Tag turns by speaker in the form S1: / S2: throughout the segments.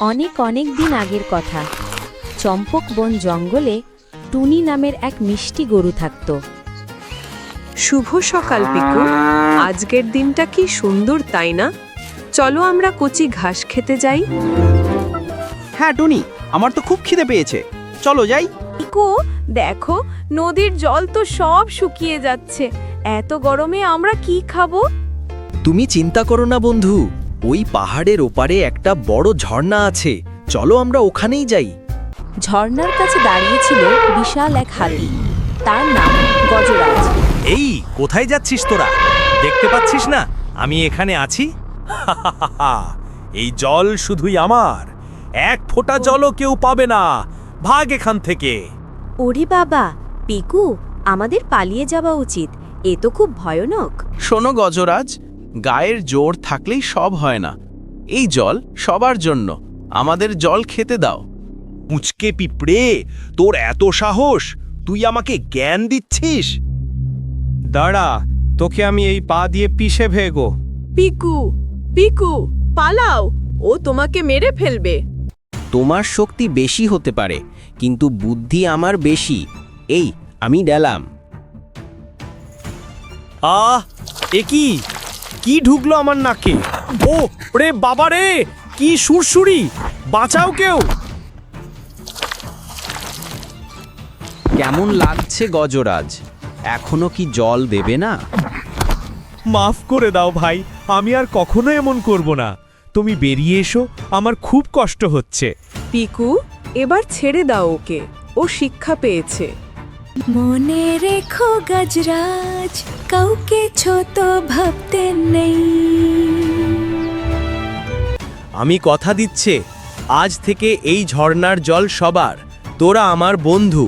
S1: অনেক অনেক দিন আগের কথা। চম্পক বন জঙ্গলে টুনি নামের এক মিষ্টি গরু থাকত।
S2: শুভ সকাল পিকু। আজকের দিনটা কি সুন্দর তাই না? চলো আমরা কচি ঘাস খেতে যাই।
S3: হ্যাঁ টুনি আমার তো খুব খিদে পেয়েছে। চলো যাই।
S4: পিকু দেখো নদীর জল তো সব শুকিয়ে যাচ্ছে। এত গরমে আমরা কি খাব?
S5: তুমি চিন্তা করো না বন্ধু। ওই পাহাড়ের ওপারে একটা বড় ঝর্ণা আছে। চলো আমরা ওখানেই যাই।
S1: ঝর্ণার কাছে দাঁড়িয়েছিল বিশাল এক হাতি। তার নাম গজরাজ।
S6: এই কোথায় যাচ্ছিস তোরা? দেখতে পাচ্ছিস না? আমি এখানে আছি? এই জল শুধুই আমার। এক ফোঁটা জলও কেউ পাবে না। ভাগ এখান থেকে।
S1: ওরে বাবা পিকু আমাদের পালিয়ে যাওয়া উচিত। এ তো খুব ভয়ানক।
S3: শোনো গজরাজ গায়ের জোর থাকলেই সব হয় না। এই জল সবার জন্য। আমাদের জল খেতে দাও।
S6: মুচকে পিঁপড়ে তোর এত সাহস তুই আমাকে জ্ঞান দিচ্ছিস?
S7: দাঁড়া তোকে আমি এই পা দিয়ে পিষে ভেগো।
S4: পিকু পিকু পালাও ও তোমাকে মেরে ফেলবে।
S5: তোমার শক্তি বেশি হতে পারে কিন্তু বুদ্ধি আমার বেশি। এই আমি ডেলাম
S6: আহ এ কি? কি ঢুকলো আমার নাকে? ও রে বাবা রে কি সুরসুরি বাঁচাও কেউ!
S5: কেমন লাগছে গজরাজ? এখনও কি জল দেবে না?
S6: মাফ করে দাও ভাই আমি আর কখনো এমন করব না। তুমি বেরিয়ে এসো আমার খুব কষ্ট হচ্ছে।
S2: পিকু এবার ছেড়ে দাও ওকে। ও শিক্ষা পেয়েছে।
S8: মনে রেখো গজরাজ কাউকে ছোট নেই।
S6: আমি কথা দিচ্ছে আজ থেকে এই ঝর্ণার জল সবার তোরা আমার বন্ধু।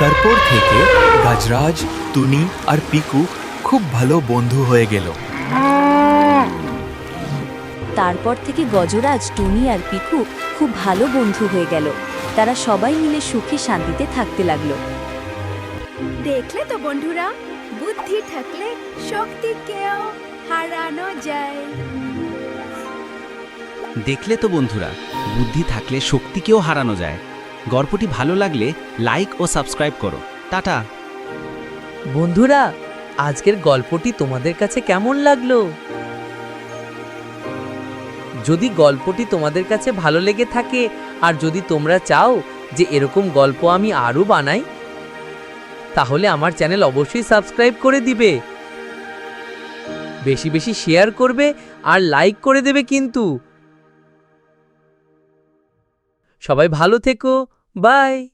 S9: তারপর থেকে গাজরাজ টুনি আর পিকু খুব ভালো বন্ধু হয়ে গেল।
S1: তারপর থেকে গজরাজ টুনি আর পিকু খুব ভালো বন্ধু হয়ে গেল। তারা সবাই মিলে সুখে শান্তিতে থাকতে লাগল।
S8: দেখলে তো বন্ধুরা বুদ্ধি থাকলে শক্তিকেও হারানো যায়।
S5: দেখলে তো বন্ধুরা বুদ্ধি থাকলে শক্তিকেও হারানো যায়। গল্পটি ভালো লাগলে লাইক ও সাবস্ক্রাইব করো। টাটা।
S10: বন্ধুরা আজকের গল্পটি তোমাদের কাছে কেমন লাগল? যদি গল্পটি তোমাদের কাছে ভালো লেগে থাকে আর যদি তোমরা চাও যে এরকম গল্প আমি আরও বানাই তাহলে আমার চ্যানেল অবশ্যই সাবস্ক্রাইব করে দিবে। বেশি বেশি শেয়ার করবে আর লাইক করে দেবে কিন্তু। সবাই ভালো থেকো বাই